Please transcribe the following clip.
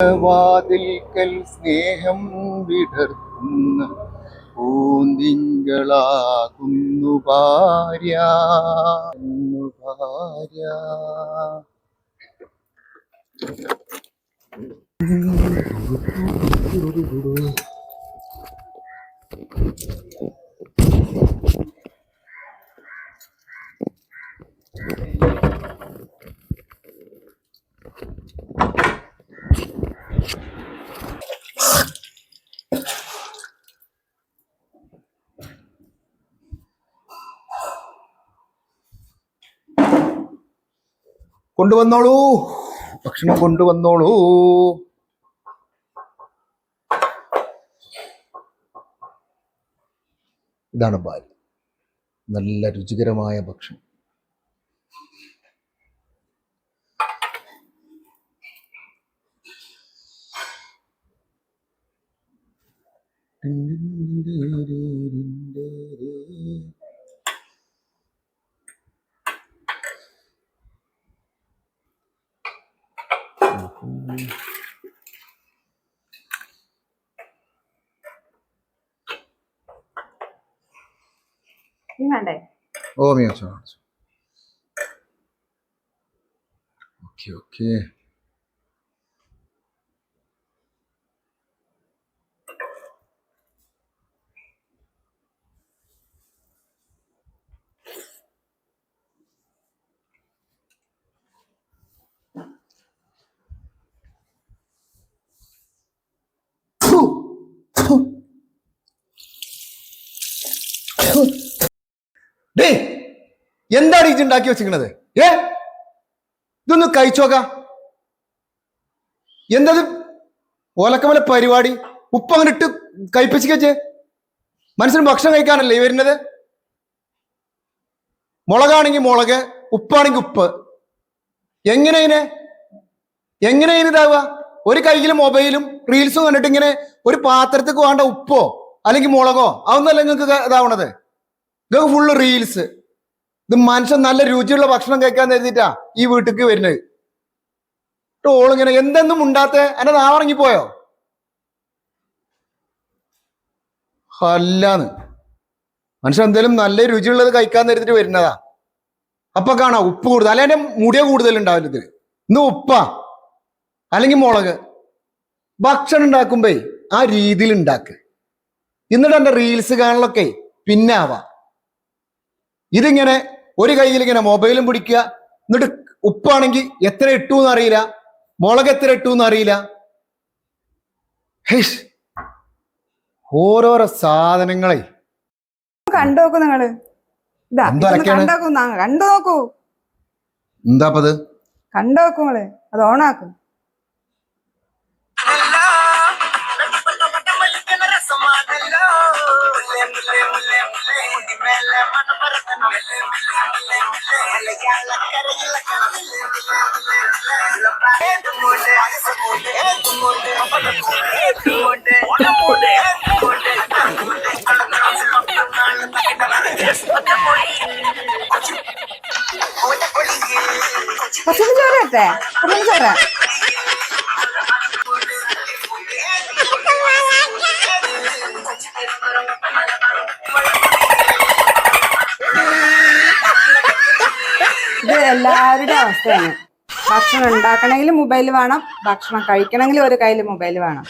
വാതിൽക്കൽ സ്നേഹം വിടർത്തുന്ന പൂന്തിങ്കളാകുന്നു ഭാര്യ. ഭാര്യ. Thank ഭാര്യ കൊണ്ടുവന്നോളൂ. ഭക്ഷണം കൊണ്ടുവന്നോളൂ. ഇതാണ് ഭാര്യ നല്ല രുചികരമായ ഭക്ഷണം. 넣고 힘안돼 어미가 좋아 오케이 오케이. ഡേ എന്താണ് ഇത് ഉണ്ടാക്കി വെച്ചിരിക്കണത്? ഏ? ഇതൊന്ന് കഴിച്ചോക്ക എന്തത്? ഓലക്കമല പരിപാടി. ഉപ്പ് അങ്ങനെ ഇട്ട് കഴിപ്പിച്ചിക്കച്ചേ മനസ്സിന് ഭക്ഷണം കഴിക്കാനല്ലേ വരുന്നത്? മുളകാണെങ്കിൽ മുളക് ഉപ്പാണെങ്കിൽ ഉപ്പ്. എങ്ങനെ ഇതിനെ എങ്ങനെ ഇതാവുക? ഒരു കയ്യിൽ മൊബൈലും റീൽസും കണ്ടിട്ട് ഇങ്ങനെ ഒരു പാത്രത്തേക്ക് വേണ്ട ഉപ്പോ അല്ലെങ്കിൽ മുളകോ? അതൊന്നല്ല നിങ്ങൾക്ക് ഇതാവണത്? ഇതൊക്കെ ഫുള്ള് റീൽസ് ഇത് മനുഷ്യൻ നല്ല രുചിയുള്ള ഭക്ഷണം കഴിക്കാൻ എഴുതിട്ടാ ഈ വീട്ടിക്ക് വരുന്നത്. ഓളിങ്ങനെ എന്തെന്നും ഉണ്ടാത്ത എന്റെ നാവറങ്ങിപ്പോയോ? അല്ലാന്ന്. മനുഷ്യൻ എന്തേലും നല്ല രുചിയുള്ളത് കഴിക്കാൻ നേരത്തിട്ട് വരുന്നതാ. അപ്പൊ കാണാം ഉപ്പ് കൂടുതൽ. അല്ലെ എന്റെ മുടിയ കൂടുതൽ ഉണ്ടാവില്ല ഇതിൽ ഇന്ന് ഉപ്പാ. അല്ലെങ്കിൽ മുളക്. ഭക്ഷണം ഉണ്ടാക്കുമ്പേ ആ രീതിയിൽ ഉണ്ടാക്ക്. എന്നിട്ട് എന്റെ റീൽസ് കാണലൊക്കെ പിന്നാവാ. ഇതിങ്ങനെ ഒരു കയ്യിൽ ഇങ്ങനെ മൊബൈലും പിടിക്കുക. എന്നിട്ട് ഉപ്പാണെങ്കിൽ എത്ര ഇട്ടു എന്ന് അറിയില്ല. മുളക് എത്ര ഇട്ടു എന്ന് അറിയില്ല ഓരോരോ സാധനങ്ങളെ. കണ്ടു നോക്കൂ നിങ്ങൾ? കണ്ടു നോക്കൂ എന്താ കണ്ടു നോക്കൂ. എന്താപ്പത്? കണ്ടു നോക്കൂ നിങ്ങൾ. അത് ഓണാക്കും. மன பறக்கணும் பத்து நிமிஷம் வர பத்து நிமிஷம் வர എല്ലാവരുടെ അവസ്ഥയാണ്. ഭക്ഷണം ഉണ്ടാക്കണമെങ്കിൽ മൊബൈൽ വേണം. ഭക്ഷണം കഴിക്കണമെങ്കിൽ ഒരു കയ്യിൽ മൊബൈൽ വേണം.